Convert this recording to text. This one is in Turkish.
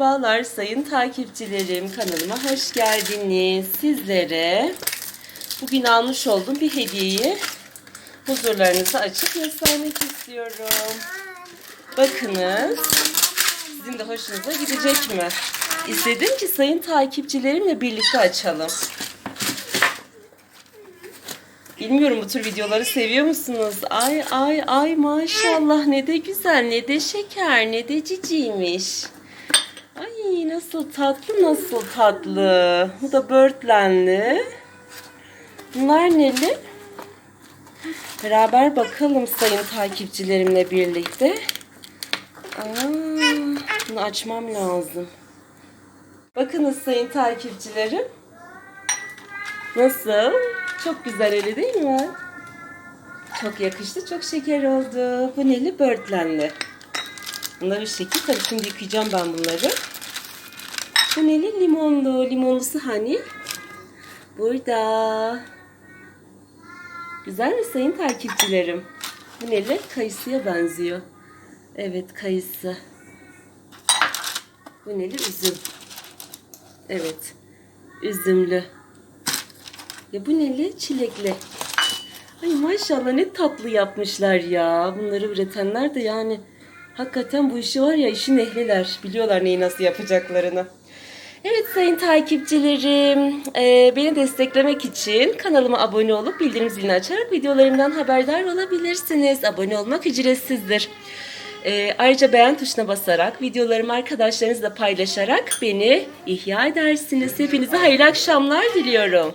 Merhabalar sayın takipçilerim. Kanalıma hoş geldiniz. Sizlere bugün almış olduğum bir hediyeyi huzurlarınıza açıp göstermek istiyorum. Bakınız. Sizin de hoşunuza gidecek mi? İstedim ki sayın takipçilerimle birlikte açalım. Bilmiyorum bu tür videoları seviyor musunuz? Ay ay ay maşallah ne de güzel ne de şeker ne de ciciymiş. Ay nasıl tatlı nasıl tatlı. Bu da börtlenli. Bunlar neli? Beraber bakalım sayın takipçilerimle birlikte. Aa, bunu açmam lazım. Bakınız sayın takipçilerim. Nasıl? Çok güzel öyle değil mi? Çok yakıştı, çok şeker oldu. Bu neli börtlenli. Bunları şekil tabii şimdi yıkayacağım ben bunları. Bu neli limonlu. Limonlusu hani? Burada. Güzel mi sayın takipçilerim? Bu neli? Kayısıya benziyor. Evet kayısı. Bu neli? Üzüm. Evet. Üzümlü. Ya bu neli? Çilekli. Ay maşallah ne tatlı yapmışlar ya. Bunları üretenler de yani hakikaten bu işi var ya işin ehliler. Biliyorlar neyi nasıl yapacaklarını. Evet sayın takipçilerim, e, beni desteklemek için kanalıma abone olup bildirim zilini açarak videolarımdan haberdar olabilirsiniz. Abone olmak ücretsizdir. E, ayrıca beğen tuşuna basarak, videolarımı arkadaşlarınızla paylaşarak beni ihya edersiniz. Hepinize hayırlı akşamlar diliyorum.